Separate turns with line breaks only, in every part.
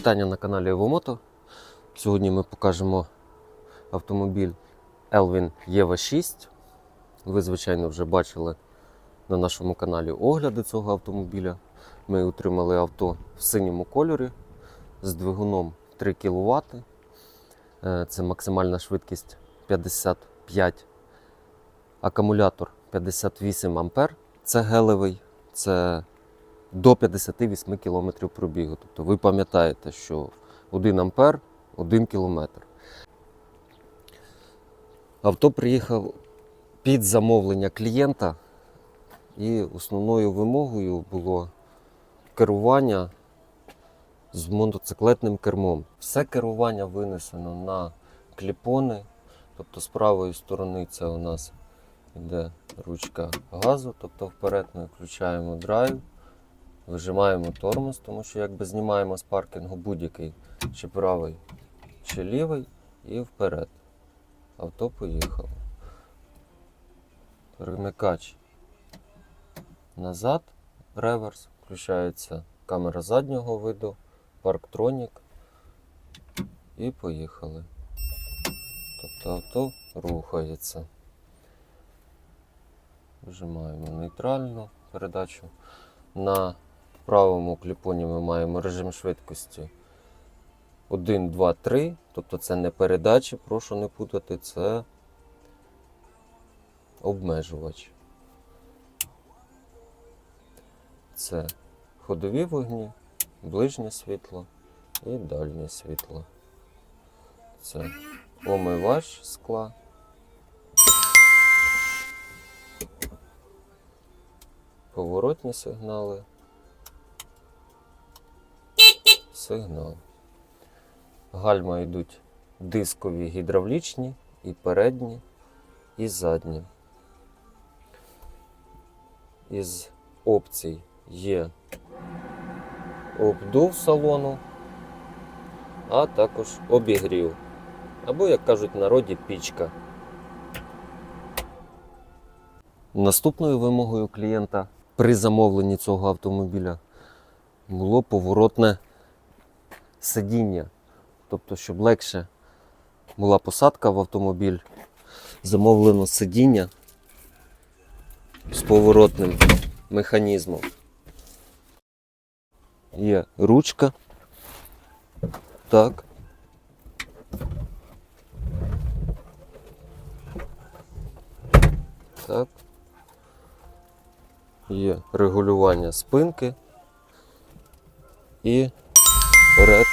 Вітання на каналі Евомото. Сьогодні ми покажемо автомобіль Elvin Єва 6. Ви, звичайно, вже бачили на нашому каналі огляди цього автомобіля. Ми отримали авто в синьому кольорі з двигуном 3 кВт. Це максимальна швидкість 55, акумулятор 58 А. Це гелевий, це до 58 км пробігу. Тобто ви пам'ятаєте, що 1 ампер 1 км. Авто приїхав під замовлення клієнта, і основною вимогою було керування з мотоциклетним кермом. Все керування винесено на кліпони, тобто з правої сторони це у нас йде ручка газу, тобто вперед ми включаємо драйв. Вижимаємо тормоз, тому що якби знімаємо з паркінгу будь-який чи правий, чи лівий, і вперед. Авто поїхало. Перемикач назад, реверс, включається камера заднього виду, парктронік. І поїхали. Тобто авто рухається. Вижимаємо нейтральну передачу. На правому кліпоні ми маємо режим швидкості 1, 2, 3. Тобто це не передачі, прошу не путати, це обмежувач. Це ходові вогні, ближнє світло і дальнє світло. Це омивач скла. Поворотні сигнали. Сигнал. Гальма йдуть дискові гідравлічні і передні, і задні. Із опцій є обдув салону, а також обігрів. Або, як кажуть в народі, пічка. Наступною вимогою клієнта при замовленні цього автомобіля було поворотне сидіння. Тобто, щоб легше була посадка в автомобіль, замовлено сидіння з поворотним механізмом. Є ручка. Так. Так. Є регулювання спинки і вперед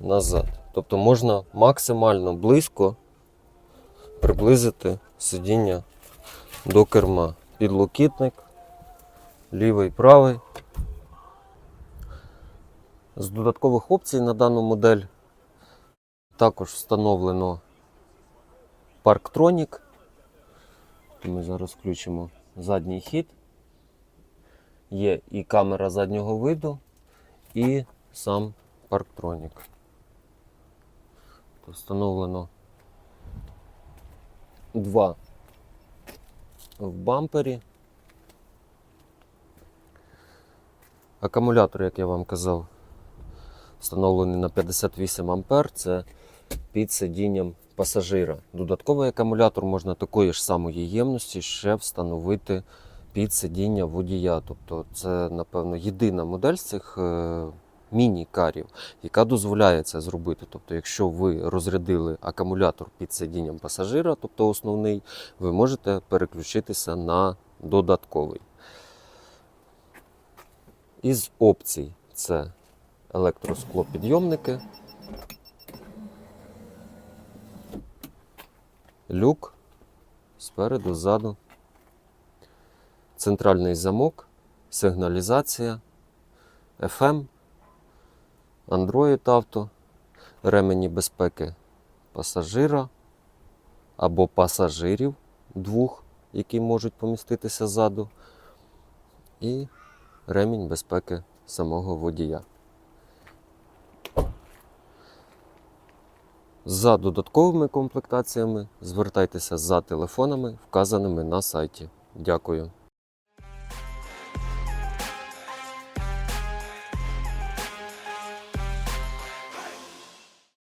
назад. Тобто можна максимально близько приблизити сидіння до керма. Підлокітник, лівий, правий. З додаткових опцій на дану модель також встановлено парктронік. Ми зараз включимо задній хід. Є і камера заднього виду, і сам парктронік. Встановлено два в бампері. Акумулятор, як я вам казав, встановлений на 58 А. Це під сидінням пасажира. Додатковий акумулятор можна такої ж самої ємності ще встановити під сидіння водія. Тобто це, напевно, єдина модель з цих е, міні-карів, яка дозволяє це зробити. Тобто, якщо ви розрядили акумулятор під сидінням пасажира, тобто основний, ви можете переключитися на додатковий. Із опцій це електросклопідйомники, люк спереду, ззаду, центральний замок, сигналізація, FM, Android Auto, ремені безпеки пасажира або пасажирів двох, які можуть поміститися ззаду, і ремінь безпеки самого водія. За додатковими комплектаціями звертайтеся за телефонами, вказаними на сайті. Дякую.